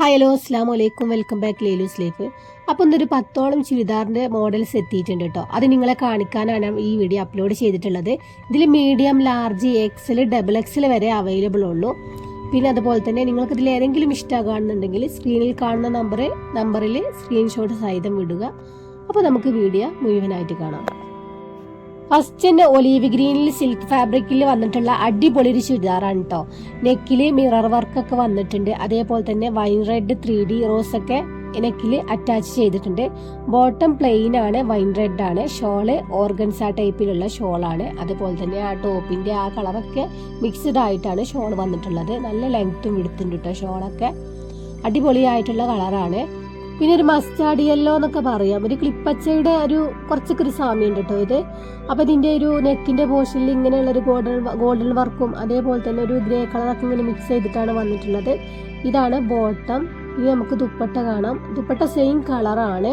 Hi hello അസ്സാം വലൈക്കും welcome back ലേലൂസ് life അപ്പോൾ ഇന്നൊരു പത്തോളം ചുരിദാറിന്റെ മോഡൽസ് എത്തിയിട്ടുണ്ട് കേട്ടോ അത് നിങ്ങളെ കാണിക്കാനാണ് ഈ വീഡിയോ അപ്ലോഡ് ചെയ്തിട്ടുള്ളത്. ഇതിൽ medium large XL double XL വരെ അവൈലബിൾ ഉള്ളൂ. പിന്നെ അതുപോലെ തന്നെ നിങ്ങൾക്ക് ഇതിൽ ഏതെങ്കിലും ഇഷ്ടമാകുന്നുണ്ടെങ്കിൽ സ്ക്രീനിൽ കാണുന്ന നമ്പർ നമ്പറിൽ സ്ക്രീൻഷോട്ട് സഹിതം വിടുക അപ്പോൾ നമുക്ക് വീഡിയോ മുഴുവനായിട്ട് കാണാം. ഫസ്റ്റ് ഒലീവ് ഗ്രീനിൽ സിൽക്ക് ഫാബ്രിക്കിൽ വന്നിട്ടുള്ള അടിപൊളി ഒരു ചുരിദാറാണ് കേട്ടോ നെക്കിൽ മിറർ വർക്കൊക്കെ വന്നിട്ടുണ്ട്. അതേപോലെ തന്നെ wine red three D rose ഒക്കെ നെക്കിൽ അറ്റാച്ച് ചെയ്തിട്ടുണ്ട്. ബോട്ടം പ്ലെയിൻ ആണ് വൈൻ റെഡ് ആണ്. ഷോൾ ഓർഗൻസ ടൈപ്പിലുള്ള ഷോളാണ്. അതുപോലെ തന്നെ ആ ടോപ്പിന്റെ ആ കളറൊക്കെ മിക്സ്ഡ് ആയിട്ടാണ് ഷോൾ വന്നിട്ടുള്ളത്. നല്ല ലെങ്ത്തും വിടുത്തുണ്ട് കേട്ടോ ഷോളൊക്കെ. അടിപൊളിയായിട്ടുള്ള കളറാണ്. പിന്നെ ഒരു മസ്റ്റാർഡ് യെല്ലോ എന്നൊക്കെ പറയാം. ഒരു ക്ലിപ്പച്ചയുടെ ഒരു കുറച്ചൊക്കെ ഒരു സാമ്യമുണ്ട് കേട്ടോ ഇത്. അപ്പോൾ ഇതിന്റെ ഒരു നെക്കിന്റെ പോർഷനിൽ ഇങ്ങനെയുള്ള ഒരു ഗോൾഡൻ ഗോൾഡൻ വർക്കും അതേപോലെ തന്നെ ഒരു ഗ്രേ കളറൊക്കെ ഇങ്ങനെ മിക്സ് ചെയ്തിട്ടാണ് വന്നിട്ടുള്ളത്. ഇതാണ് ബോട്ടം ഇനി നമുക്ക് ദുപ്പട്ട കാണാം. ദുപ്പട്ട സെയിം കളറാണ്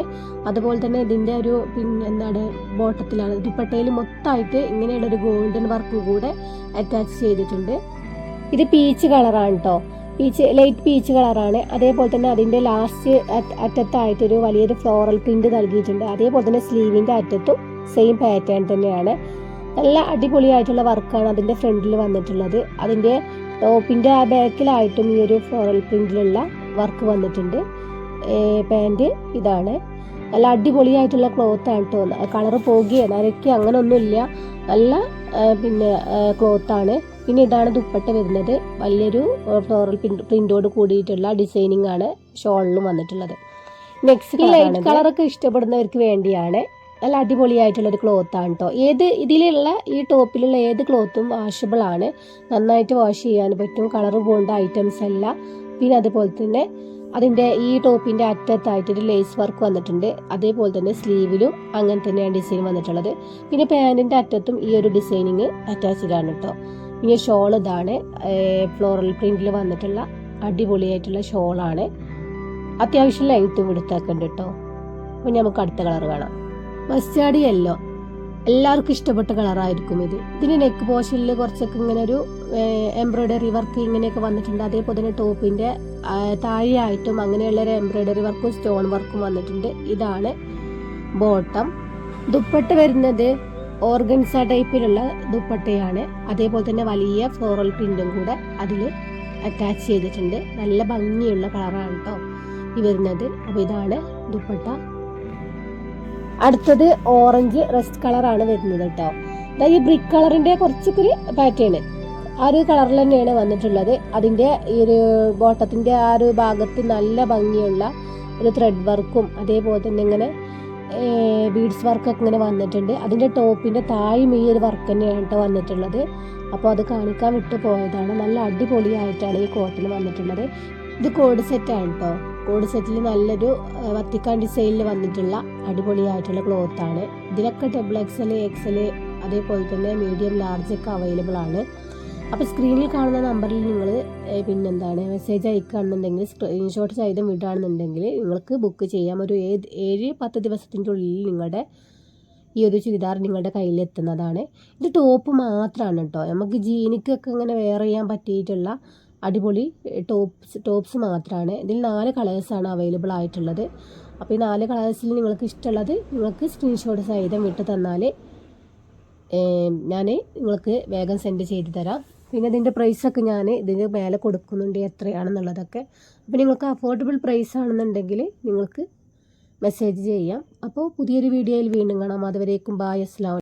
അതുപോലെ തന്നെ ഇതിന്റെ ഒരു പിന്നെ എന്താണ് ബോട്ടത്തിലാണ്. ദുപ്പട്ടയിൽ മൊത്തമായിട്ട് ഇങ്ങനെയുള്ള ഒരു ഗോൾഡൻ വർക്കും കൂടെ അറ്റാച്ച് ചെയ്തിട്ടുണ്ട്. ഇത് പീച്ച് കളറാണ് കേട്ടോ പീച്ച് ലൈറ്റ് പീച്ച് കളറാണ് അതേപോലെ തന്നെ അതിന്റെ ലാസ്റ്റ് അറ്റത്തായിട്ടൊരു വലിയൊരു ഫ്ലോറൽ പ്രിന്റ് നൽകിയിട്ടുണ്ട്. അതേപോലെ തന്നെ സ്ലീവിന്റെ അറ്റത്തും സെയിം പാറ്റേൺ തന്നെയാണ്. നല്ല അടിപൊളിയായിട്ടുള്ള വർക്കാണ് അതിന്റെ ഫ്രണ്ടിൽ വന്നിട്ടുള്ളത്. അതിന്റെ ടോപ്പിന്റെ ആ ബാക്കിലായിട്ടും ഈ ഒരു ഫ്ലോറൽ പ്രിന്റിലുള്ള വർക്ക് വന്നിട്ടുണ്ട്. പാന്റ് ഇതാണ്. നല്ല അടിപൊളിയായിട്ടുള്ള ക്ലോത്ത് ആണ് കേട്ടോ കളർ പോകുകയോ നരയ്ക്കുക അങ്ങനെ ഒന്നുമില്ല നല്ല പിന്നെ ക്ലോത്ത് ആണ്. പിന്നെ ഇതാണ് ദുപ്പട്ട വരുന്നത്. വലിയൊരു ഫ്ലോറൽ പ്രിന്റോട് കൂടിയിട്ടുള്ള ഡിസൈനിങ് ആണ് ഷോളിലും വന്നിട്ടുള്ളത്. നെക്സ്റ്റ് ലൈറ്റ് കളറൊക്കെ ഇഷ്ടപ്പെടുന്നവർക്ക് വേണ്ടിയാണ് നല്ല അടിപൊളിയായിട്ടുള്ള ഒരു ക്ലോത്ത് ആണ് കേട്ടോ ഏത് ഇതിലുള്ള ഈ ടോപ്പിലുള്ള ഏത് ക്ലോത്തും വാഷബിൾ ആണ്. നന്നായിട്ട് വാഷ് ചെയ്യാൻ പറ്റും. കളർ പോകേണ്ട ഐറ്റംസ് അല്ല പിന്നെ അതുപോലെ തന്നെ അതിന്റെ ഈ ടോപ്പിന്റെ അറ്റത്തായിട്ടൊരു ലേസ് വർക്ക് വന്നിട്ടുണ്ട്. അതേപോലെ തന്നെ സ്ലീവിലും അങ്ങനെ തന്നെയാണ് ഡിസൈൻ വന്നിട്ടുള്ളത്. പിന്നെ പാന്റിന്റെ അറ്റത്തും ഈ ഒരു ഡിസൈനിങ് അറ്റാച്ച്ഡ് ആണ് കേട്ടോ പിന്നെ ഷോൾ ഇതാണ്. ഫ്ലോറൽ പ്രിന്റിൽ വന്നിട്ടുള്ള അടിപൊളിയായിട്ടുള്ള ഷോളാണ് അത്യാവശ്യം ലെങ്ത്തും എടുത്തൊക്കെ ഉണ്ട് കേട്ടോ അപ്പോൾ നമുക്ക് അടുത്ത കളർ കാണാം മസ്റ്റാർഡ് യെല്ലോ എല്ലാവർക്കും ഇഷ്ടപ്പെട്ട കളറായിരിക്കും ഇത്. ഇതിന് നെക്ക് പോഷനിൽ കുറച്ചൊക്കെ ഇങ്ങനെ ഒരു എംബ്രോയ്ഡറി വർക്ക് ഇങ്ങനെയൊക്കെ വന്നിട്ടുണ്ട്. അതേപോലെ തന്നെ ടോപ്പിന്റെ താഴെയായിട്ടും അങ്ങനെയുള്ള ഒരു എംബ്രോയിഡറി വർക്കും സ്റ്റോൺ വർക്കും വന്നിട്ടുണ്ട്. ഇതാണ് ബോട്ടം ദുപ്പട്ട വരുന്നത് ഓർഗൻസ ടൈപ്പിലുള്ള ദുപ്പട്ടയാണ്. അതേപോലെ തന്നെ വലിയ ഫ്ലോറൽ പ്രിന്റും കൂടെ അതിൽ അറ്റാച്ച് ചെയ്തിട്ടുണ്ട്. നല്ല ഭംഗിയുള്ള കളറാണ് കേട്ടോ ഈ വരുന്നത്. അപ്പോൾ ഇതാണ് ദുപ്പട്ട. അടുത്തത് ഓറഞ്ച് റെസ്റ്റ് കളറാണ് വരുന്നത് കേട്ടോ. അതായത് ഈ ബ്രിക്ക് കളറിന്റെ കുറച്ചൊക്കെ പാറ്റേൺ ആ ഒരു കളറിൽ തന്നെയാണ് വന്നിട്ടുള്ളത്. അതിന്റെ ഈ ഒരു ബോട്ടത്തിന്റെ ആ ഒരു ഭാഗത്ത് നല്ല ഭംഗിയുള്ള ഒരു ത്രെഡ് വർക്കും അതേപോലെ തന്നെ ഇങ്ങനെ ബീഡ്സ് വർക്കൊക്കെ ഇങ്ങനെ വന്നിട്ടുണ്ട്. അതിന്റെ ടോപ്പിന്റെ താഴെ ഈ ഒരു വർക്ക് തന്നെയാണ് കേട്ടോ വന്നിട്ടുള്ളത്. അപ്പോൾ അത് കാണിക്കാൻ വിട്ടു പോയതാണ് നല്ല അടിപൊളിയായിട്ടാണ് ഈ കോട്ടിന് വന്നിട്ടുള്ളത്. ഇത് കോഡ് ആണ് കേട്ടോ. കോഡ് സെറ്റിൽ നല്ലൊരു വത്തിക്കാൻ ഡിസൈനിൽ വന്നിട്ടുള്ള അടിപൊളിയായിട്ടുള്ള ക്ലോത്ത് ആണ്. ഇതിലൊക്കെ ഡബിൾ എക്സൽ എക്സൽ അതേപോലെ തന്നെ മീഡിയം ലാർജ് ഒക്കെ അവൈലബിൾ ആണ്. അപ്പോൾ സ്ക്രീനിൽ കാണുന്ന നമ്പറിൽ നിങ്ങൾ പിന്നെന്താണ് മെസ്സേജ് അയക്കുകയാണെന്നുണ്ടെങ്കിൽ സ്ക്രീൻഷോട്ട് ചെയ്ത് വിടുകയാണെന്നുണ്ടെങ്കിൽ നിങ്ങൾക്ക് ബുക്ക് ചെയ്യാം. ഒരു ഏത് ഏഴ് പത്ത് ദിവസത്തിന്റെ ഉള്ളിൽ നിങ്ങളുടെ ഈ ഒരു ചുരിദാർ നിങ്ങളുടെ കയ്യിൽ എത്തുന്നതാണ്. ഇത് ടോപ്പ് മാത്രമാണ് കേട്ടോ നമുക്ക് ജീനിക്കൊക്കെ ഇങ്ങനെ വെയർ ചെയ്യാൻ പറ്റിയിട്ടുള്ള അടിപൊളി ടോപ്സ് ടോപ്സ് മാത്രമാണ് ഇതിൽ നാല് കളേഴ്സാണ് അവൈലബിൾ ആയിട്ടുള്ളത്. അപ്പോൾ ഈ നാല് കളേഴ്സിൽ നിങ്ങൾക്ക് ഇഷ്ടമുള്ളത് നിങ്ങൾക്ക് സ്ക്രീൻഷോട്ട് സഹിതം വിട്ട് തന്നാൽ ഞാൻ നിങ്ങൾക്ക് വേഗം സെൻഡ് ചെയ്ത് തരാം. പിന്നെ ഇതിന്റെ പ്രൈസൊക്കെ ഞാൻ ഇതിന് മേലെ കൊടുക്കുന്നുണ്ട് എത്രയാണെന്നുള്ളതൊക്കെ. അപ്പോൾ നിങ്ങൾക്ക് അഫോർഡബിൾ പ്രൈസ് ആണെന്നുണ്ടെങ്കിൽ നിങ്ങൾക്ക് മെസ്സേജ് ചെയ്യാം. അപ്പോൾ പുതിയൊരു വീഡിയോയിൽ വീണ്ടും കാണാം. അതുവരേക്കും ബായ് അസ്ലാം